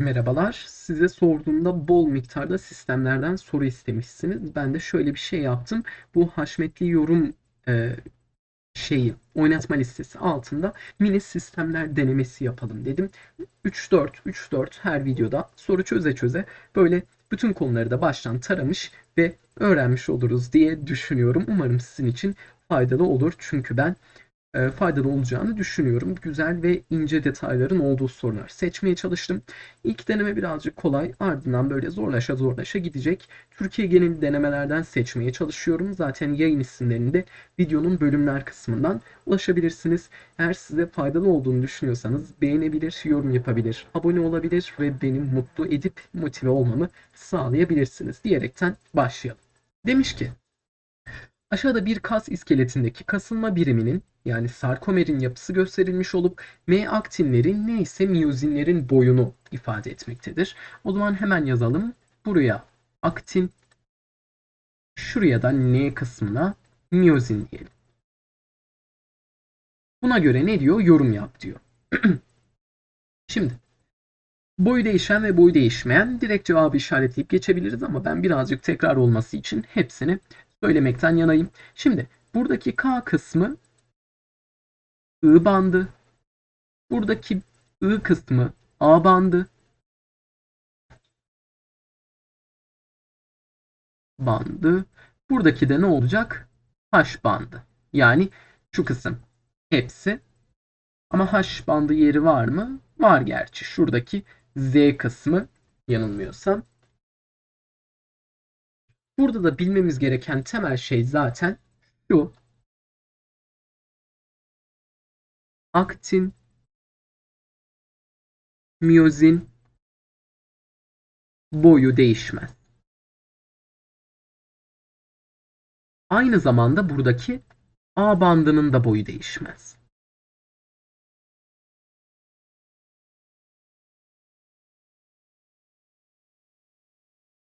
Merhabalar. Size sorduğumda bol miktarda sistemlerden soru istemişsiniz. Ben de şöyle bir şey yaptım. Bu haşmetli yorum e, şeyi oynatma listesi altında mini sistemler denemesi yapalım dedim. 3-4 3-4 her videoda soru çöze çöze böyle bütün konuları da baştan taramış ve öğrenmiş oluruz diye düşünüyorum. Umarım sizin için faydalı olur. Çünkü ben e, faydalı olacağını düşünüyorum. Güzel ve ince detayların olduğu sorular seçmeye çalıştım. İlk deneme birazcık kolay, ardından böyle zorlaşa zorlaşa gidecek. Türkiye genel denemelerden seçmeye çalışıyorum. Zaten yayın isimlerini de videonun bölümler kısmından ulaşabilirsiniz. Eğer size faydalı olduğunu düşünüyorsanız beğenebilir, yorum yapabilir, abone olabilir ve beni mutlu edip motive olmamı sağlayabilirsiniz diyerekten başlayalım. Demiş ki Aşağıda bir kas iskeletindeki kasılma biriminin yani sarkomerin yapısı gösterilmiş olup M aktinlerin ne ise miyozinlerin boyunu ifade etmektedir. O zaman hemen yazalım. Buraya aktin, şuraya da N kısmına miyozin diyelim. Buna göre ne diyor? Yorum yap diyor. Şimdi boyu değişen ve boyu değişmeyen direkt cevabı işaretleyip geçebiliriz ama ben birazcık tekrar olması için hepsini söylemekten yanayım. Şimdi buradaki K kısmı I bandı. Buradaki I kısmı A bandı. Bandı. Buradaki de ne olacak? H bandı. Yani şu kısım hepsi. Ama H bandı yeri var mı? Var gerçi. Şuradaki Z kısmı yanılmıyorsam Burada da bilmemiz gereken temel şey zaten şu. Aktin, miyozin boyu değişmez. Aynı zamanda buradaki A bandının da boyu değişmez.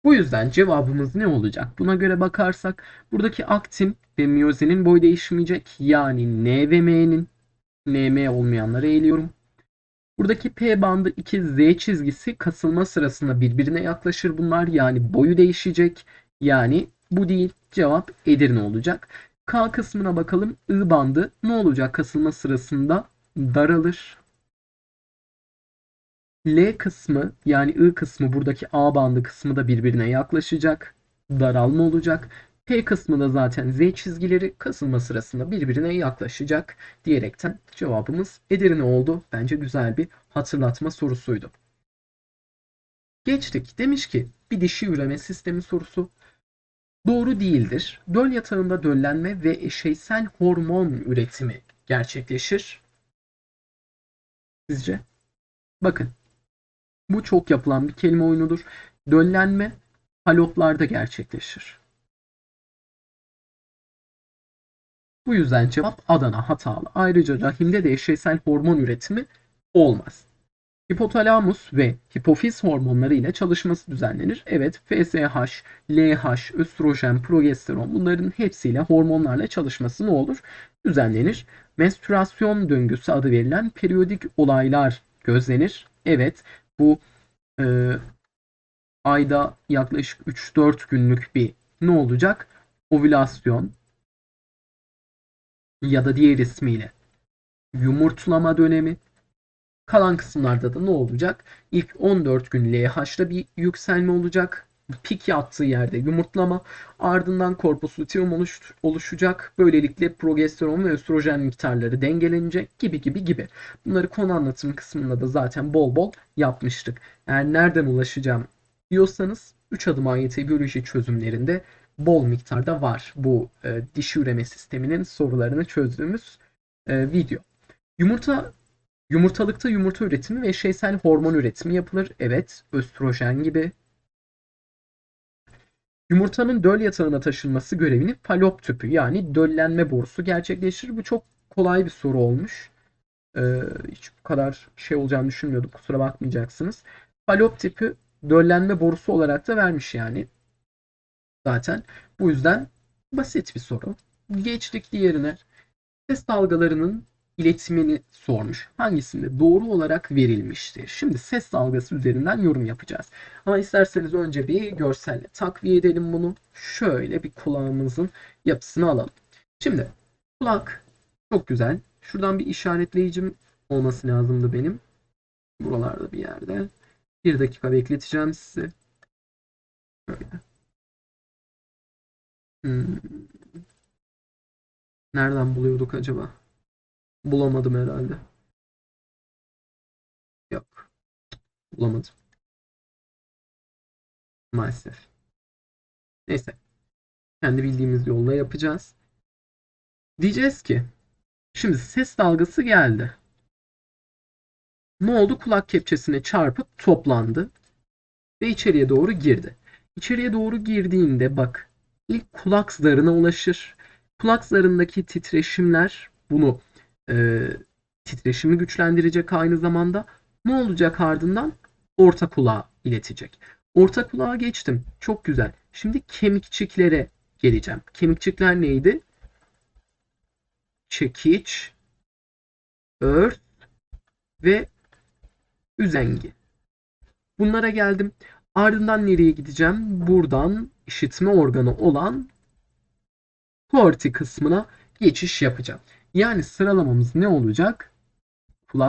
Bu yüzden cevabımız ne olacak? Buna göre bakarsak buradaki aktin ve miyozinin boy değişmeyecek. Yani N ve M'nin NM olmayanları eğiliyorum. Buradaki P bandı 2 Z çizgisi kasılma sırasında birbirine yaklaşır bunlar. Yani boyu değişecek. Yani bu değil. Cevap Edirne olacak. K kısmına bakalım. I bandı ne olacak kasılma sırasında? Daralır. L kısmı yani I kısmı buradaki A bandı kısmı da birbirine yaklaşacak. Daralma olacak. P kısmı da zaten Z çizgileri kasılma sırasında birbirine yaklaşacak diyerekten cevabımız Edirne oldu. Bence güzel bir hatırlatma sorusuydu. Geçtik. Demiş ki bir dişi üreme sistemi sorusu. Doğru değildir. Döl yatağında döllenme ve eşeysel hormon üretimi gerçekleşir. Sizce? Bakın bu çok yapılan bir kelime oyunudur. Döllenme faloplarda gerçekleşir. Bu yüzden cevap Adana hatalı. Ayrıca rahimde de eşeysel hormon üretimi olmaz. Hipotalamus ve hipofiz hormonları ile çalışması düzenlenir. Evet FSH, LH, östrojen, progesteron bunların hepsiyle hormonlarla çalışması ne olur? Düzenlenir. Menstrüasyon döngüsü adı verilen periyodik olaylar gözlenir. Evet bu e, ayda yaklaşık 3-4 günlük bir ne olacak? Ovülasyon ya da diğer ismiyle yumurtlama dönemi. Kalan kısımlarda da ne olacak? İlk 14 gün LH'da bir yükselme olacak pik yattığı yerde yumurtlama ardından korpus luteum oluş, oluşacak. Böylelikle progesteron ve östrojen miktarları dengelenecek gibi gibi gibi. Bunları konu anlatım kısmında da zaten bol bol yapmıştık. Eğer nereden ulaşacağım diyorsanız 3 adım AYT biyoloji çözümlerinde bol miktarda var bu e, dişi üreme sisteminin sorularını çözdüğümüz e, video. Yumurta Yumurtalıkta yumurta üretimi ve eşeysel hormon üretimi yapılır. Evet, östrojen gibi, Yumurtanın döl yatağına taşınması görevini falop tüpü yani döllenme borusu gerçekleştirir. Bu çok kolay bir soru olmuş. Ee, hiç bu kadar şey olacağını düşünmüyordum. Kusura bakmayacaksınız. Falop tipi döllenme borusu olarak da vermiş yani. Zaten bu yüzden basit bir soru. Geçtik diğerine. Ses dalgalarının iletimini sormuş. Hangisinde doğru olarak verilmiştir? Şimdi ses dalgası üzerinden yorum yapacağız. Ama isterseniz önce bir görselle takviye edelim bunu. Şöyle bir kulağımızın yapısını alalım. Şimdi kulak çok güzel. Şuradan bir işaretleyicim olması lazımdı benim. Buralarda bir yerde. Bir dakika bekleteceğim sizi. Şöyle. Hmm. Nereden buluyorduk acaba? Bulamadım herhalde. Yok. Bulamadım. Maalesef. Neyse. Kendi bildiğimiz yolla yapacağız. Diyeceğiz ki şimdi ses dalgası geldi. Ne oldu? Kulak kepçesine çarpıp toplandı ve içeriye doğru girdi. İçeriye doğru girdiğinde bak ilk kulak zarına ulaşır. Kulak zarındaki titreşimler bunu e, titreşimi güçlendirecek aynı zamanda. Ne olacak ardından? Orta kulağa iletecek. Orta kulağa geçtim. Çok güzel. Şimdi kemikçiklere geleceğim. Kemikçikler neydi? Çekiç, ört ve üzengi. Bunlara geldim. Ardından nereye gideceğim? Buradan işitme organı olan korti kısmına geçiş yapacağım. Yani sıralamamız ne olacak?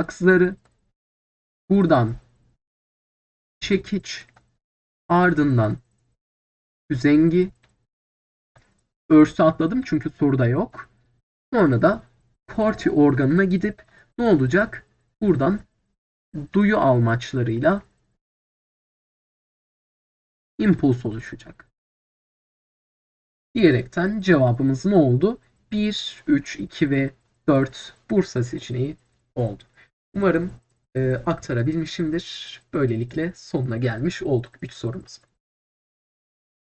Zarı, buradan çekiç, ardından üzengi, örsü atladım çünkü soruda yok. Sonra da korti organına gidip ne olacak? Buradan duyu almaçlarıyla impuls oluşacak. Diyerekten cevabımız ne oldu? 1, 3, 2 ve 4 Bursa seçeneği oldu. Umarım e, aktarabilmişimdir. Böylelikle sonuna gelmiş olduk 3 sorumuz.